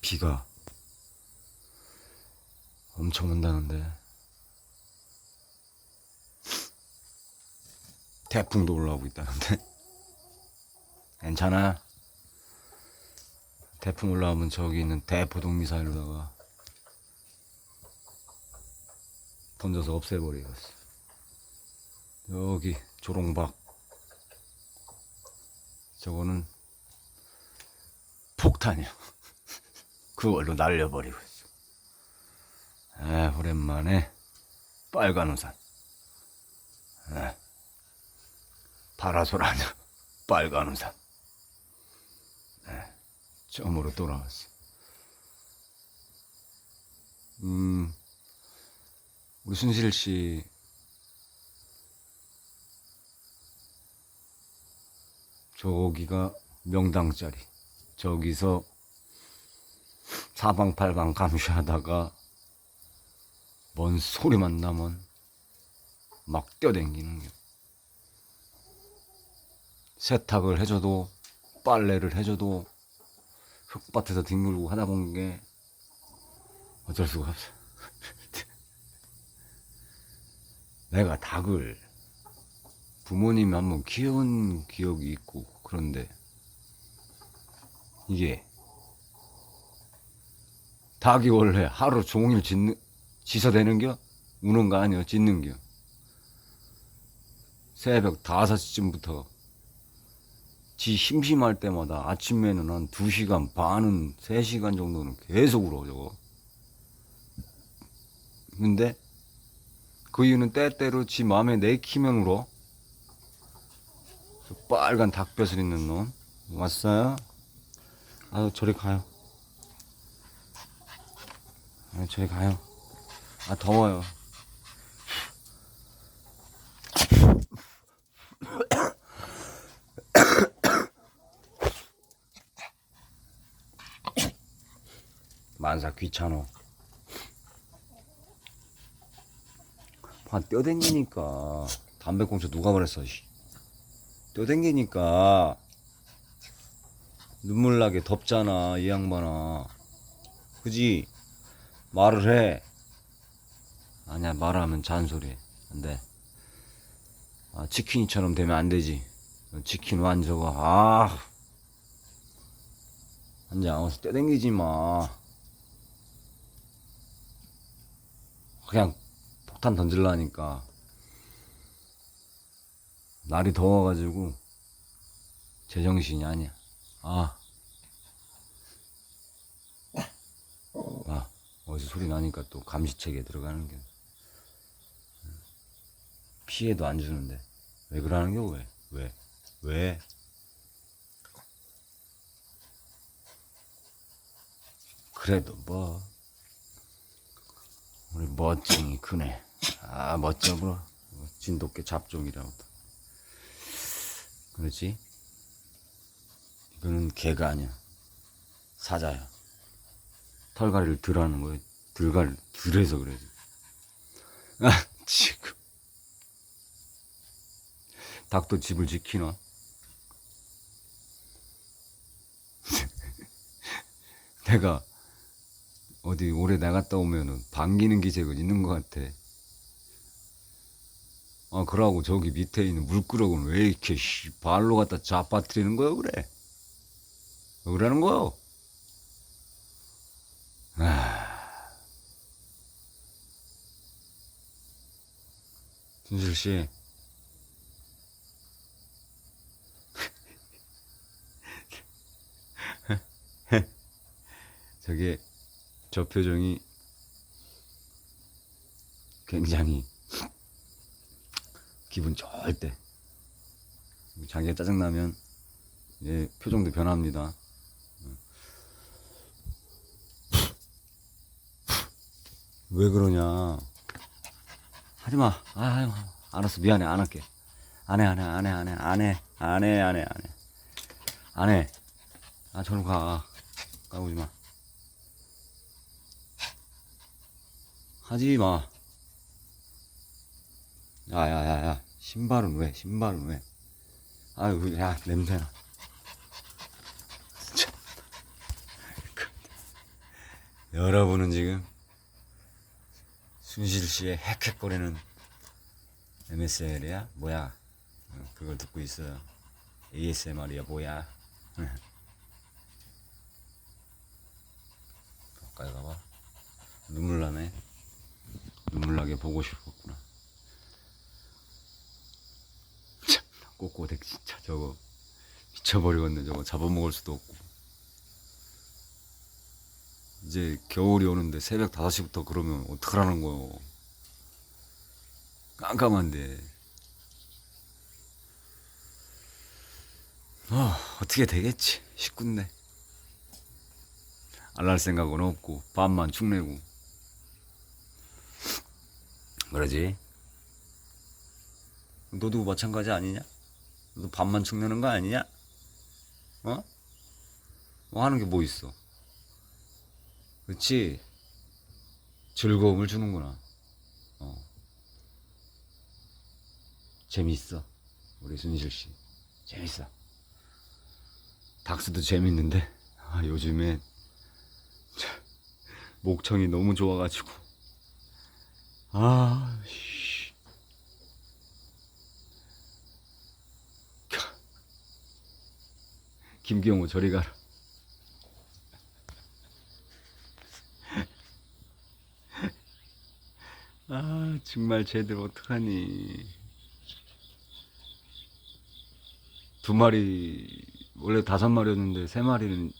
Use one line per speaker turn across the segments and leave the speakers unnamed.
비가 엄청 온다는데 태풍도 올라오고 있다는데 괜찮아? 태풍 올라오면 저기 있는 대포동 미사일로다가 던져서 없애버리겠어. 여기 조롱박. 저거는 폭탄이야 그걸로 날려버리고 있어. 에, 오랜만에 빨간 우산. 에, 파라솔 아니야. 빨간 우산. 에, 처음으로 돌아왔어. 음, 우리 순실 씨. 저기가 명당 자리. 저기서 사방팔방 감시하다가 뭔 소리만 나면 막 뛰어댕기는 게. 세탁을 해줘도 빨래를 해줘도 흙밭에서 뒹굴고 하다 본 게 어쩔 수가 없어. 내가 닭을 부모님이 한번 키운 기억이 있고 그런데 이게 닭이 원래 하루 종일 짖는, 짖어대는겨? 우는 거 아니야, 짖는겨. 새벽 5시쯤부터 지 심심할 때마다 아침에는 한 2시간 반은 3시간 정도는 계속 울어, 저거. 근데 그 이유는 때때로 지 마음에 내키면 울어. 저 빨간 닭뼈슬 있는 놈. 왔어요? 아, 저리 가요. 아, 저리 가요. 아, 더워요. 만사 귀찮어. 아, 뛰어댕기니까. 담배꽁초 누가 그랬어, 씨. 뛰어댕기니까. 눈물 나게 덥잖아, 이 양반아. 그지? 말을 해. 아니야, 말하면 잔소리. 안 돼. 아, 치킨이처럼 되면 안 되지. 치킨 완저가, 아. 한장 어서 떼댕기지 마. 그냥 폭탄 던질라니까. 날이 더워가지고, 제정신이 아니야. 아. 아, 어디서 소리 나니까 또 감시책에 들어가는 게. 피해도 안 주는데. 왜 그러는 게 왜? 왜? 왜? 그래도 뭐. 우리 멋쟁이 크네. 아, 멋져 보여. 진돗개 잡종이라고. 그렇지? 이거는 개가 아니야. 사자야. 털갈이를 덜 하는 거예요. 들갈, 들해서 그래. 아, 지금. 닭도 집을 지키나? 내가 어디 오래 나갔다 오면은 반기는 기색은 있는 것 같아. 아, 그러고 저기 밑에 있는 물구럭은 왜 이렇게 씨, 발로 갖다 잡아뜨리는 거야, 그래? 왜 그러는 거야? 아. 진실 씨. 저게 저 표정이 굉장히 기분 좋을 때 자기가 짜증나면 예, 표정도 변합니다. 왜 그러냐? 하지 마. 아, 알았어. 미안해. 안 할게. 안 해, 안 해, 안 해, 안 해, 안 해, 안 해, 안 해, 안 해. 안 해. 아, 저리 가. 까부지 마. 하지 마. 야, 야, 야, 야. 신발은 왜? 신발은 왜? 아유, 야, 냄새나. 참. 여러분은 지금 순실 씨의 헥헥거리는 MSL이야? 뭐야? 어, 그걸 듣고 있어요. ASMR이야 뭐야? 가까이 가봐. 눈물 나네. 눈물 나게 보고 싶었구나. 참, 꼬꼬댁 진짜 저거 미쳐버리겠네. 저거 잡아먹을 수도 없고. 이제 겨울이 오는데 새벽 5시부터 그러면 어떡하라는 거요. 깜깜한데. 어, 어떻게 되겠지. 안날 생각은 없고, 밥만 축내고. 그러지? 너도 마찬가지 아니냐? 너도 밥만 축내는 거 아니냐? 어? 뭐 하는 게 뭐 있어? 그렇지? 즐거움을 주는구나. 어. 재밌어. 우리 순실 씨. 재밌어. 닥스도 재밌는데, 아, 요즘에, 참, 목청이 너무 좋아가지고. 아, 씨. 김경호 저리 가라. 아, 정말 쟤들 어떡하니. 두 마리, 원래 다섯 마리였는데, 세 마리는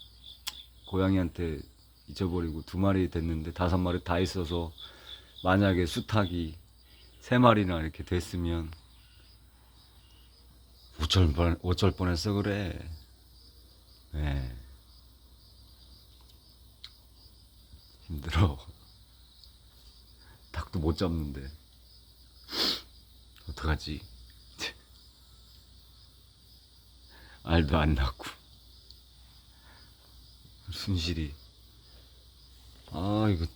고양이한테 잊어버리고 두 마리 됐는데, 다섯 마리 다 있어서, 만약에 수탉이 세 마리나 이렇게 됐으면, 어쩔 뻔, 어쩔 뻔했어, 그래. 네. 힘들어. 닭도 못 잡는데. 어떡하지? 알도 안 낳고. 순실이. 아, 이거.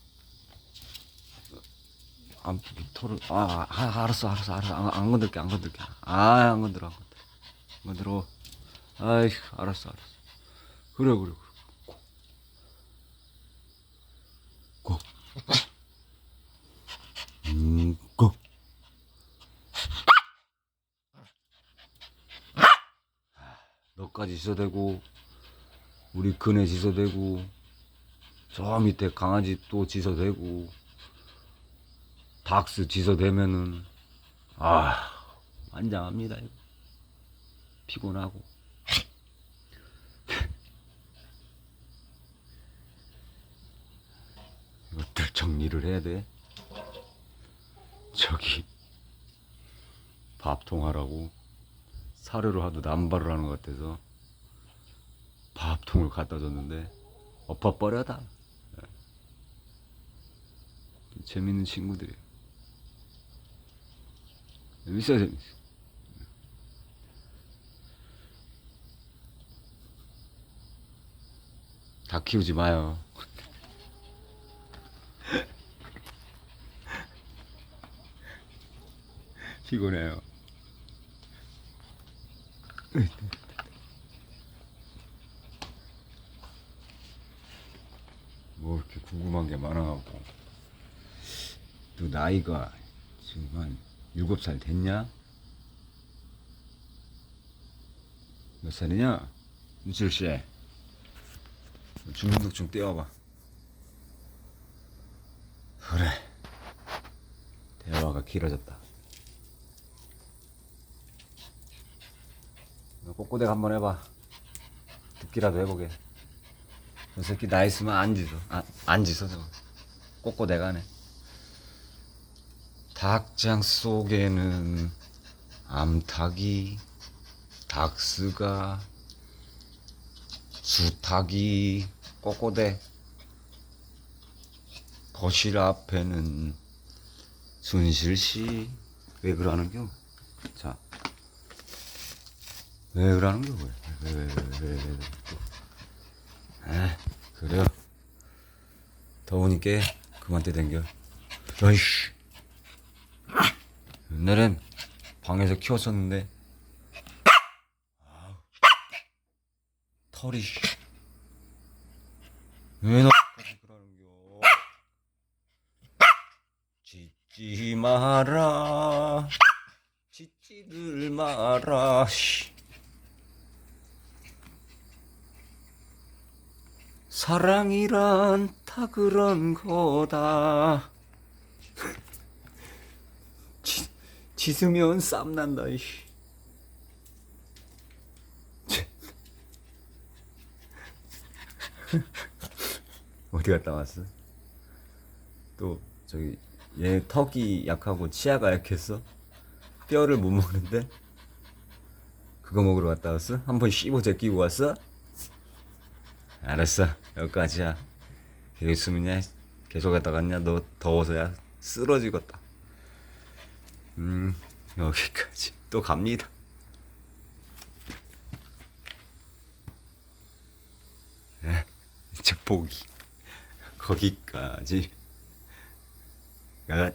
안, 털을, 아, 아, 알았어, 알았어, 알았어. 안, 안 건들게, 안 건들게. 아, 안 건드려, 안 건드려. 안 건드려. 아이, 알았어, 알았어. 그래, 그래, 그래. 고. 고. 음, 고. 너까지 지서대고, 우리 그네 지서대고, 저 밑에 강아지 또 지서대고, 닥스 지서대면은, 아, 완장합니다, 이거. 피곤하고. 이것들 정리를 해야 돼. 저기 밥통하라고 사료를 하도 남발을 하는 것 같아서 밥통을 갖다 줬는데 엎어버려다. 예. 재밌는 친구들이에요. 재밌어 재밌어. 다 키우지 마요. 피곤해요. 뭐 이렇게 궁금한 게 많아갖고. 너 나이가 지금 한 일곱 살 됐냐? 몇 살이냐? 윤철 씨. 주민등록증 떼어봐. 그래. 대화가 길어졌다. 꼬꼬댁 한번 해봐. 듣기라도 해보게. 저 새끼 나 있으면 안 짖어. 아, 안 짖어, 저거. 꼬꼬댁 하네. 닭장 속에는 암탉이, 닥스가, 수탉이, 꼬꼬댁. 거실 앞에는 순실씨. 왜 그러는겨? 자. 왜 그러는 거고요? 왜, 왜, 왜, 왜, 아, 그래요. 더우니까 그만 때 댕겨. 아이씨. 옛날엔 방에서 키웠었는데. 털이, 왜너 그러는겨? 짖지 마라. 짖지들 마라, 씨. 사랑이란 다 그런 거다 짖, 짖으면 쌈난다 이씨 어디 갔다 왔어? 또 저기 얘 턱이 약하고 치아가 약했어? 뼈를 못 먹는데? 그거 먹으러 갔다 왔어? 한번 씹어 제끼고 왔어? 알았어 여기까지야. 계속 있으면야 계속 갔다 갔냐? 너 더워서야? 쓰러지겠다. 음 여기까지. 또 갑니다. 에, 이제 포기. 거기까지. 야,